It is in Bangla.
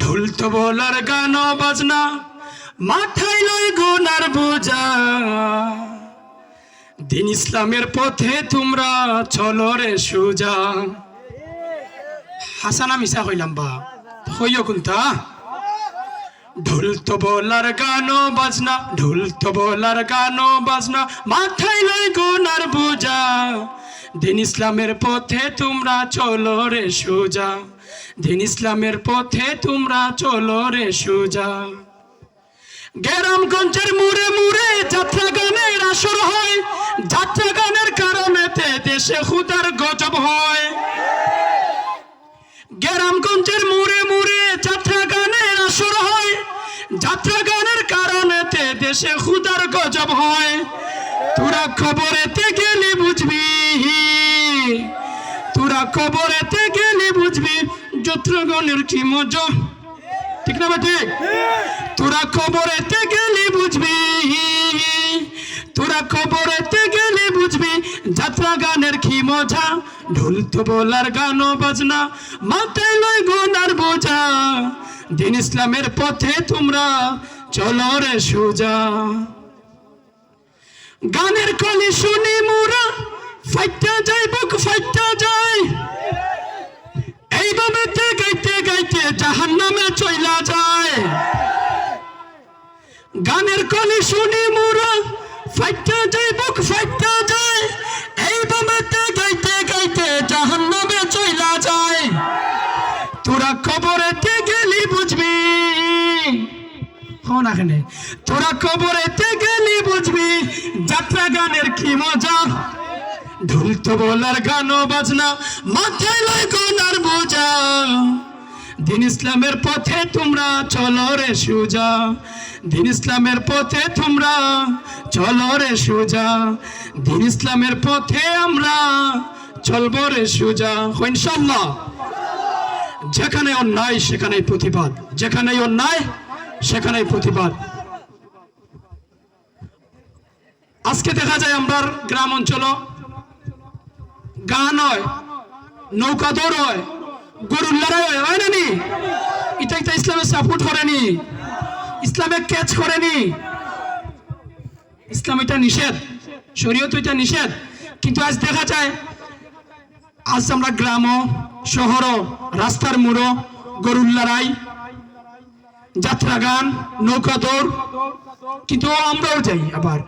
ঢোল তো বলার গান বাজনা, মাথায় লই গুনার বোঝা। দিন ইসলামের পথে তোমরা চলো রে সুজা। হাসানা মিশা হইলাম বা, হইও কোনটা? ঢোল তো বলার গান বাজনা ঢোল তো বলার গান বাজনা, মাথায় লই গুনার বোঝা। দিন ইসলামের পথে তোমরা চলো রে সোজা। দিন ইসলামের পথে তোমরা চলো রে সোজা। গ্রামগঞ্জের মুড়ে মুড়ে যাত্রা গানের আসর হয়। যাত্রা গানের কারণেতে দেশে খুদার গজব হয়। গ্রামগঞ্জের মুড়ে মুড়ে যাত্রা গানের আসর হয়। যাত্রা গানের কারণেতে দেশে খুদার গজব হয়। তোরা খবরেতে গেলে বুঝবি তোরা খবরেতে গেলে বুঝবি যাত্রা গানের কি মজা। ঠিক না বা তোরা খবরেতে গেলে বুঝবি, তোরা খবরেতে গেলে বুঝবি যাত্রা গানের কি মজা। ঢোল তো বলার গান বাজনা, মাথায় লয় গোনার বোঝা। দিন ইসলামের পথে তোমরা চলো রে সোজা। গানের কলি শুনি মোরা ফাইটা যাই বুক ফাইটা যায় এইভাবে তে গাইতে গাইতে জাহান নামে চইলা যায়। গানের কলি শুনি মোরা, ফাইটা যায় বুক ফাইটা যায় এইভাবে তে গাইতে গাইতে জাহান নামে চইলা যায়। তোরা কবরেতে গেলি বুঝবি। হন এখানে তোরা কবরেতে গেলি বুঝবি, যাত্রা গানের কি মজা। ঢোল তো বলার গান বাজনা, মাথায় লয় গোনার বোঝা দিন ইসলামের পথে তোমরা চলো রে সুজা। দিন ইসলামের পথে তোমরা চলো রে সুজা। দিন ইসলামের পথে আমরা চলবো রে সুজা। ইনশাল্লাহ যেখানে অন্যায়, সেখানেই প্রতিবাদ। যেখানেই অন্যায়, সেখানেই প্রতিবাদ। আজকে দেখা যায় আমরা গ্রাম অঞ্চল গান হয় নৌকা দৌড় হয়। গরুর লড়াই হয় হয় না নি? এটা একটা ইসলামের সাপোর্ট করেনি। ইসলামে ক্যাচ করেনি। ইসলাম এটা নিষেধ। শরীয়ত এটা নিষেধ। কিন্তু আজ দেখা যায়, আজ আমরা গ্রাম, শহর, রাস্তার মুড়ো, গরুর লড়াই যাত্রা গান নৌকা দৌড়, কিন্তু আমরাও যাই আবার।